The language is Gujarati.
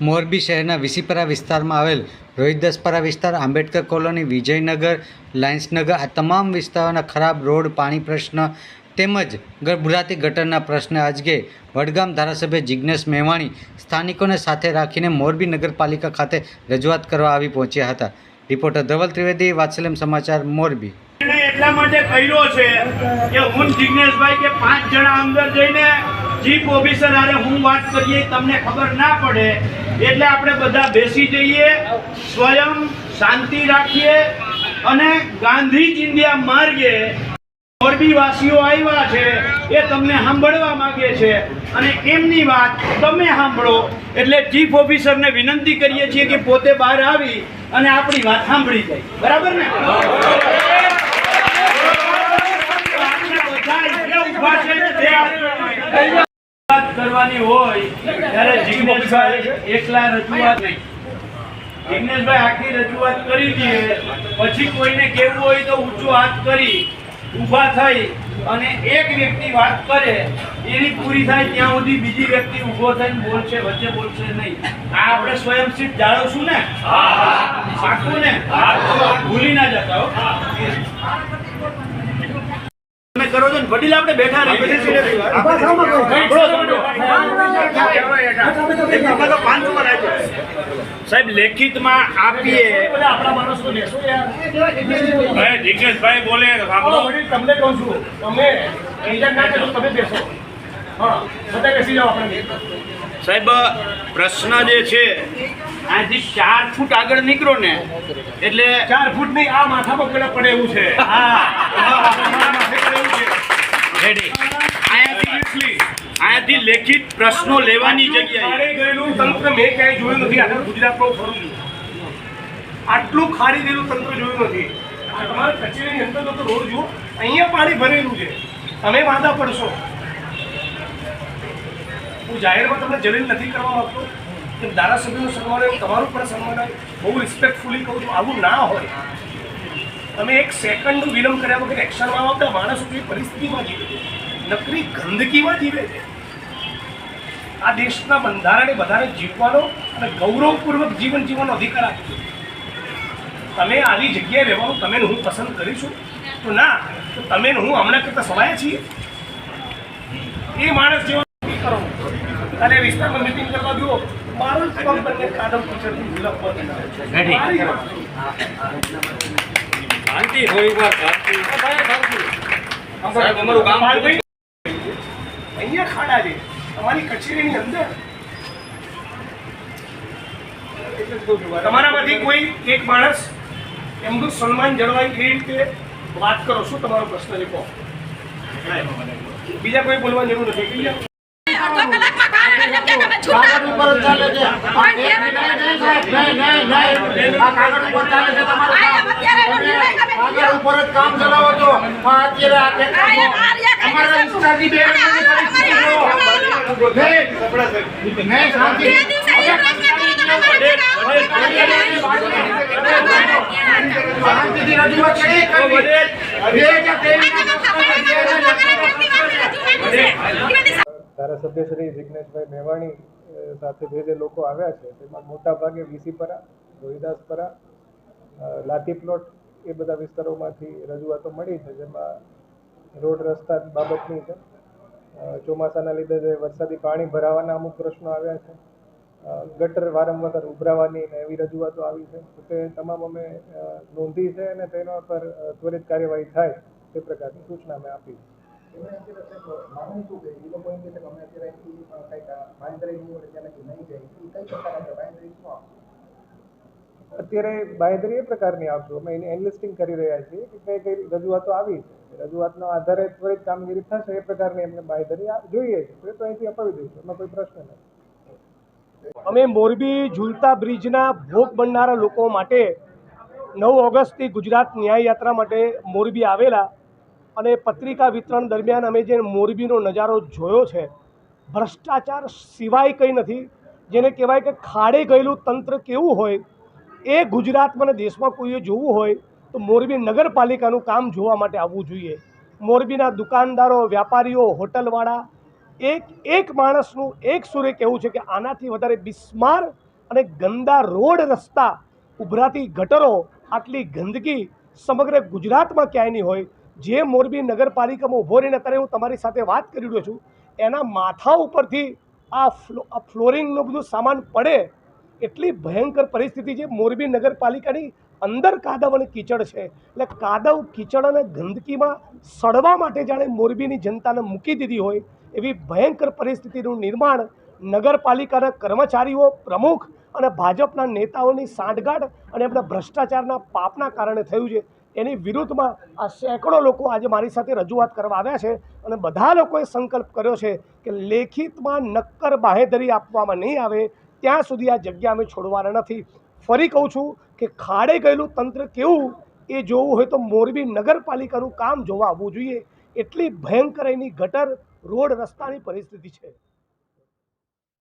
મોરબી શહેરના વિસીપરા વિસ્તારમાં આવેલ રોહિતદસપરા વિસ્તાર, આંબેડકર કોલોની, વિજયનગર, લાયન્સનગર આ તમામ વિસ્તારોના ખરાબ રોડ, પાણી પ્રશ્ન તેમજ ગુજરાતી ગટરના પ્રશ્ને આજગે વડગામ ધારાસભ્ય જિજ્ઞેશ મેવાણી સ્થાનિકોને સાથે રાખીને મોરબી નગરપાલિકા ખાતે રજૂઆત કરવા આવી પહોંચ્યા હતા. રિપોર્ટર ધવલ ત્રિવેદી, વાત્સલ્યમ સમાચાર, મોરબી. એટલા માટે કર્યો છે કે હું જિજ્ઞેશભાઈ કે પાંચ જણા અંદર જઈને ચીફ ઓફિસર હારે હું વાત કરીએ તમને ખબર ના પડે એટલે આપણે બધા બેસી જઈએ સ્વયં શાંતિ રાખીએ અને ગાંધી ચિંધ્યા માર્ગે મોરબી વાસીઓ આવ્યા છે એ તમને સાંભળવા માંગે છે. અને એમની વાત તમે સાંભળો એટલે ચીફ ઓફિસરને વિનંતી કરીએ છીએ કે પોતે બહાર આવી અને આપણી વાત સાંભળી જાય. બરાબર ને? કરવાની હોય ત્યારે જિગ્નેશભાઈ એકલા રજૂઆત નહીં. જિગ્નેશભાઈ આખી રજૂઆત કરી દઈએ પછી કોઈને કેવું હોય તો ઊંચો હાથ કરી ઊભા થઈ અને એક વ્યક્તિ વાત કરે એની પૂરી થાય ત્યાં સુધી બીજી વ્યક્તિ ઊભો થઈને બોલશે વચ્ચે બોલશે નહીં. આ આપણે સ્વયંસિદ્ધ જાળવશું ને? પાકું ને? ભૂલી ના જતા હો. તમે કરો છો ને વડીલ આપણે બેઠા રહીએ. સાહેબ લેખિતમાં આપીએ ભાઈ જિજ્ઞેશભાઈ બોલે તમને કહું છું તમે તમે બેસો હા બધા બેસી જાઓ આપણે સાહેબ પ્રશ્ન જે છે અહીંથી ચાર ફૂટ આગળ નીકળો ને એટલે ચાર ફૂટ નહીં આ માથામાં પેલા પડે એવું છે રેડી અહીંયાથી એટલી અહીંયાથી લેખિત પ્રશ્નો લેવાની જગ્યાએ. ગયેલું તંત્ર મેં ક્યાંય જોયું નથી. આખા ગુજરાતમાં ફરું છું આટલું ખાડી ગયેલું તંત્ર જોયું નથી. તમારા કચેરીની અંદર તો રોડ જુઓ અહીંયા પાણી ભરેલું છે. તમે વાંધા પડશો. હું જાહેરમાં તમને જલીલ નથી કરવા માંગતો. કે ધારાસભ્યનું સન્માન એવું તમારું પણ સન્માન બહુ રિસ્પેક્ટફુલી કહું છું આવું ના હોય. તમે એક સેકન્ડનું વિલંબ કર્યા વગર એક્શનમાં આવતા માણસો પરિસ્થિતિમાં જીવે છે નકરી ગંદકીમાં જીવે છે. આ દેશના બંધારણે બધાને જીવવાનો અને ગૌરવપૂર્વક જીવન જીવવાનો અધિકાર આપ્યો છે. તમે આવી જગ્યાએ રહેવાનું તમે હું પસંદ કરીશું તો ના તો તમે હું હમણાં કરતા સવાયા છીએ? એ માણસ જેવો કરો. અને વિસ્તારમાં મિટિંગ કરવા દો મારો જ બંને કાદમ પછડથી ઝુલકવા શાંતિ હોય વાર શાંતિ. અમારું કામ અહીંયા ખાડા છે. તમારી કચેરીની અંદર? તમારામાંથી કોઈ એક માણસ એમનું સન્માન જળવાય એ રીતે વાત કરો? શું તમારો પ્રશ્ન છે? કહો. બીજા કોઈ બોલવાની જરૂર નથી. બીજા કાગળ ઉપર ચાલે છે. નહીં નહીં નહીં આ કાગળ ઉપર ચાલે છે. કામ કાગળ ઉપર જ કામ ચલાવો છો. અત્યારે અમારા વિસ્તારની બે ધારાસભ્ય શ્રી વિઘ્નેશભાઈ મેવાણી સાથે જે જે લોકો આવ્યા છે, તેમાં મોટા ભાગે વીસીપરા રોહિદાસપરા લાતી પ્લોટ એ બધા વિસ્તારોમાંથી રજૂઆતો મળી છે, જેમાં રોડ રસ્તા બાબતની છે. ચોમાસાના લીધે જે વરસાદી પાણી ભરાવાના અમુક પ્રશ્નો આવ્યા છે. ગટર વારંવાર ઉભરાવાની ને એવી રજૂઆતો આવી છે. તો તે તમામ અમે નોંધી છે અને તેના પર ત્વરિત કાર્યવાહી થાય તે પ્રકારની સૂચના અમે આપી છે. અત્યારે બાયદરી એ પ્રકારની આપશું અમે એની એનલિસ્ટિંગ કરી રહ્યા છીએ કે કઈ કઈ રજૂઆતો આવી છે. રજૂઆતના આધારે ત્વરિત કામગીરી થશે એ પ્રકારની અમને બાયદરી જોઈએ છે. તો અહીંથી અપાવી દઈશું. એમાં કોઈ પ્રશ્ન નથી. અમે મોરબી ઝૂલતા બ્રિજના ભોગ બનનારા લોકો માટે નવ ઓગસ્ટથી ગુજરાત ન્યાય યાત્રા માટે મોરબી આવેલા અને પત્રિકા વિતરણ દરમિયાન અમે જે મોરબીનો નજારો જોયો છે, ભ્રષ્ટાચાર સિવાય કંઈ નથી. જેને કહેવાય કે ખાડે ગયેલું તંત્ર કેવું હોય એ ગુજરાતમાં અને દેશમાં કોઈએ જોવું હોય તો મોરબી નગરપાલિકાનું કામ જોવા માટે આવવું જોઈએ. મોરબીના દુકાનદારો, વ્યાપારીઓ, હોટલવાળા, એક એક માણસનું, એક સુરે કહેવું છે કે આનાથી વધારે બિસ્માર અને ગંદા રોડ રસ્તા, ઉભરાતી ગટરો, આટલી ગંદકી સમગ્ર ગુજરાતમાં ક્યાંય નહીં હોય. જે મોરબી નગરપાલિકામાં ઊભો રહીને અત્યારે હું તમારી સાથે વાત કરી રહ્યો છું, એના માથા ઉપરથી આ ફ્લો, આ ફ્લોરિંગનું બધું સામાન પડે એટલી ભયંકર પરિસ્થિતિ છે. મોરબી નગરપાલિકાની અંદર કાદવ અને કીચડ છે. એટલે કાદવ, કીચડ અને ગંદકીમાં સડવા માટે જાણે મોરબીની જનતાને મૂકી દીધી હોય એવી ભયંકર પરિસ્થિતિનું નિર્માણ નગરપાલિકાના કર્મચારીઓ, પ્રમુખ અને ભાજપના નેતાઓની સાંઠગાંઠ અને એમના ભ્રષ્ટાચારના પાપના કારણે થયું છે. એની વિરુદ્ધમાં આ સેંકડો લોકો આજે મારી સાથે રજૂઆત કરવા આવ્યા છે અને બધા લોકોએ સંકલ્પ કર્યો છે કે લેખિતમાં નક્કર બાહેધરી આપવામાં નહીં આવે ત્યાં સુધી આ જગ્યા અમે છોડવાના નથી. ફરી કહું છું કે ખાડે ગયેલું તંત્ર કેવું? એ જોવું હોય તો મોરબી નગરપાલિકાનું કામ જોવા આવવું જોઈએ. એટલી ભયંકર એની ગટર, રોડ, રસ્તાની પરિસ્થિતિ છે.